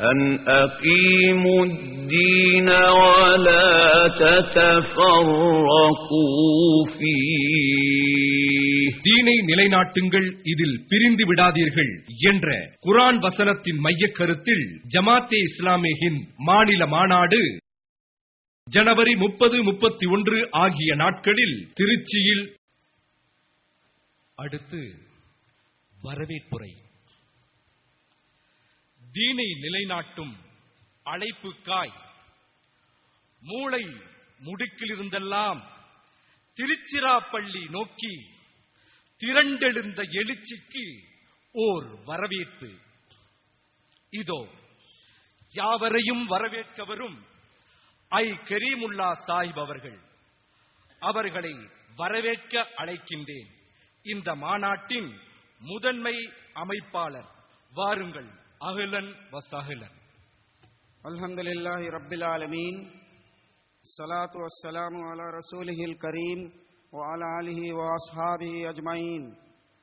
أن أقيموا الدين ولا تتفرقوا فيه தீனை நிலைநாட்டுங்கள் இதில் பிரிந்து விடாதீர்கள் என்ற குரான் வசனத்தின் மையக் கருத்தில் ஜமாத்தே இஸ்லாமே ஹிந்த் மாநில மாநாடு ஜனவரி முப்பது முப்பத்தி ஒன்று ஆகிய நாட்களில் திருச்சியில் அடுத்து வரவேற்புரை தீனை நிலைநாட்டும் அழைப்புக்காய். மூளை முடுக்கிலிருந்தெல்லாம் திருச்சிராப்பள்ளி நோக்கி திரண்டெழுந்த எழுச்சிக்கு ஓர் வரவேற்பு. இதோ யாவரையும் வரவேற்க வரும் ஐ. கரீமுல்லா சாஹிப் அவர்கள் அவர்களை வரவேற்க அழைக்கின்றேன். இந்த மாநாட்டின் முதன்மை அமைப்பாளர் வாருங்கள். அகலன் வசஹலன் الحمد لله رب العالمين الصلاة والسلام على رسوله الكريم وعلى آله وأصحابه أجمعين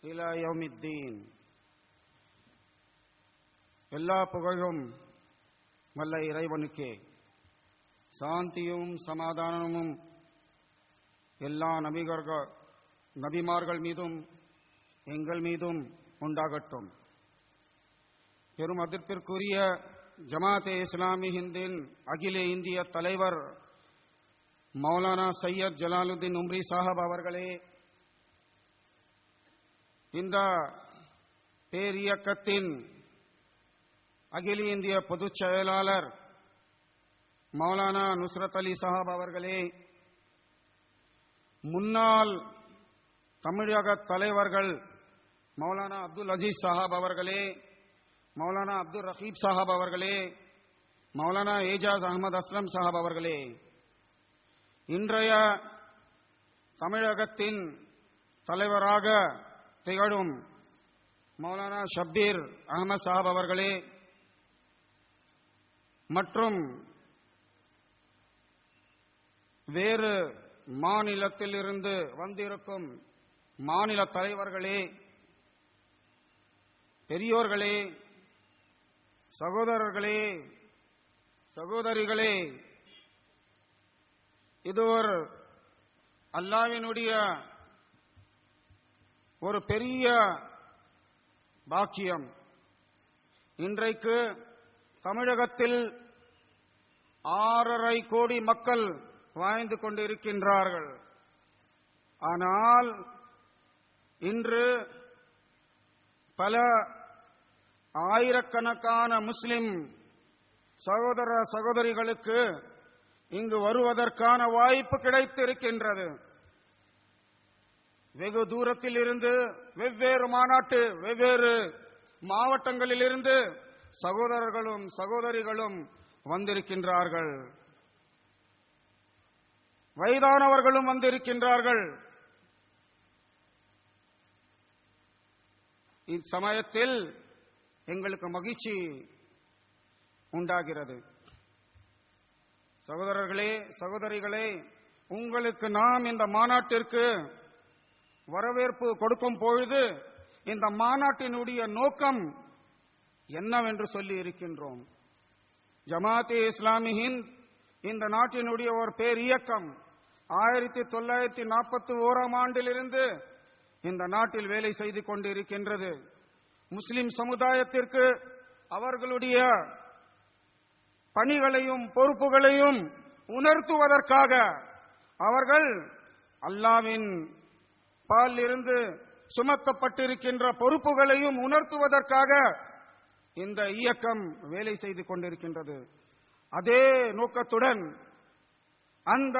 إلى يوم الدين எல்லா புகழும் வல்ல இறைவனுக்கே சாந்தியும் சமாதானமும் எல்லா நபிகர்கள் நபிமார்கள் மீதும் எங்கள் மீதும் உண்டாகட்டும் பெரும் அதிர்ப்பிற்குரிய ஜமாத்தே இஸ்லாமி ஹிந்தின் அகில இந்திய தலைவர் மௌலானா சையத் ஜலாலுதீன் உம்ரி சாஹப் அவர்களே இந்த பேரியக்கத்தின் அகில இந்திய பொதுச் செயலாளர் மௌலானா நுஸ்ரத் அலி சாஹாப் அவர்களே முன்னாள் தமிழக தலைவர்கள் மௌலானா அப்துல் அஜீஸ் சாஹாப் அவர்களே மௌலானா அப்துல் ரஹீப் சாஹாப் அவர்களே மௌலானா ஏஜாஸ் அகமது அஸ்லம் சாஹாப் அவர்களே இன்றைய தமிழகத்தின் தலைவராக திகழும் மௌலானா ஷப்பீர் அகமது சாஹப் அவர்களே மற்றும் வேறு மாநிலத்திலிருந்து வந்திருக்கும் மாநில தலைவர்களே பெரியோர்களே சகோதரர்களே சகோதரிகளே இது ஒரு அல்லாவினுடைய ஒரு பெரிய பாக்கியம். இன்றைக்கு தமிழகத்தில் ஆறரை கோடி மக்கள் வாய்ந்து கொண்டிருக்கின்றார்கள். ஆனால் இன்று பல ஆயிரக்கணக்கான முஸ்லிம் சகோதர சகோதரிகளுக்கு இங்கு வருவதற்கான வாய்ப்பு கிடைத்திருக்கின்றது. வெகு தூரத்தில் இருந்து வெவ்வேறு மாநாட்டு வெவ்வேறு மாவட்டங்களிலிருந்து சகோதரர்களும் சகோதரிகளும் வந்திருக்கின்றார்கள். வயதானவர்களும் வந்திருக்கின்றார்கள். இச்சமயத்தில் எங்களுக்கு மகிழ்ச்சி உண்டாகிறது. சகோதரர்களே சகோதரிகளே உங்களுக்கு நாம் இந்த மாநாட்டிற்கு வரவேற்பு கொடுக்கும் பொழுது இந்த மாநாட்டினுடைய நோக்கம் என்னவென்று சொல்லி இருக்கின்றோம். ஜமாத்தே இஸ்லாமியின் இந்த நாட்டினுடைய ஒரு பேர் இயக்கம். ஆயிரத்தி தொள்ளாயிரத்தி நாற்பத்தி ஓராம் ஆண்டிலிருந்து இந்த நாட்டில் வேலை செய்து கொண்டிருக்கின்றது. முஸ்லிம் சமுதாயத்திற்கு அவர்களுடைய பணிகளையும் பொறுப்புகளையும் உணர்த்துவதற்காக அவர்கள் அல்லாவின் பால் இருந்து சுமத்தப்பட்டிருக்கின்ற பொறுப்புகளையும் உணர்த்துவதற்காக இந்த இயக்கம் வேலை செய்து கொண்டிருக்கின்றது. அதே நோக்கத்துடன் அந்த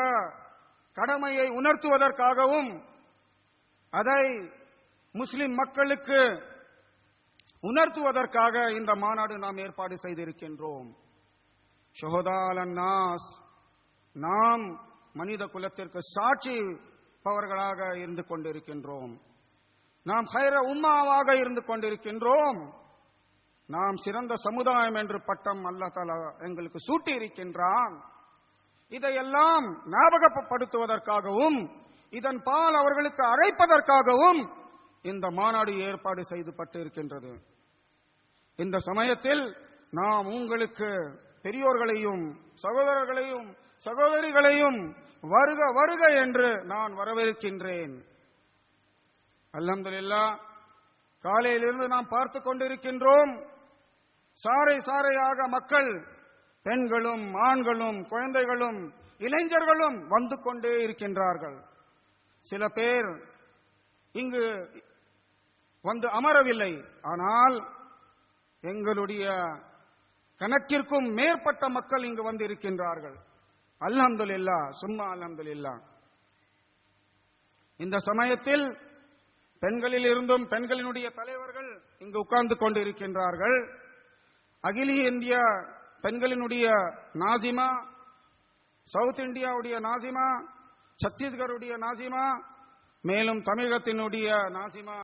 கடமையை உணர்த்துவதற்காகவும் அதை முஸ்லிம் மக்களுக்கு உணர்த்துவதற்காக இந்த மாநாடு நாம் ஏற்பாடு செய்திருக்கின்றோம். ஷொஹதால் நாஸ் நாம் மனித குலத்திற்கு சாட்சி பவர்களாக இருந்து கொண்டிருக்கின்றோம். நாம் ஹைர உம்மாவாக இருந்து கொண்டிருக்கின்றோம். நாம் சிறந்த சமுதாயம் என்று பட்டம் அல்லா தாலா எங்களுக்கு சூட்டி இருக்கின்றான் இதையெல்லாம் ஞாபகப்படுத்துவதற்காகவும் இதன் பால் அவர்களுக்கு அழைப்பதற்காகவும் இந்த மாநாடு ஏற்பாடு செய்து இருக்கின்றது இந்த சமயத்தில் நாம் உங்களுக்கு பெரியோர்களையும் சகோதரர்களையும் சகோதரிகளையும் வருக வருக என்று நான் வரவேற்கின்றேன். அல்ஹம்துலில்லாஹ் காலையிலிருந்து நாம் பார்த்து கொண்டிருக்கின்றோம். சாறை சாறையாக மக்கள் பெண்களும் ஆண்களும் குழந்தைகளும் இளைஞர்களும் வந்து கொண்டே இருக்கின்றார்கள். சில பேர் இங்கு வந்து அமரவில்லை. ஆனால் எங்களுடைய கணக்கிற்கும் மேற்பட்ட மக்கள் இங்கு வந்து இருக்கின்றார்கள் அல்ஹம்துலில்லா சும்மா அல்ஹம்துலில்லா. இந்த சமயத்தில் பெண்களில் இருந்தும் பெண்களினுடைய தலைவர்கள் இங்கு உட்கார்ந்து கொண்டு இருக்கின்றார்கள் அகில இந்திய பெண்களினுடைய நாசிமா சவுத் இந்தியாவுடைய நாசிமா சத்தீஸ்கருடைய நாசிமா மேலும் தமிழகத்தினுடைய நாசிமா.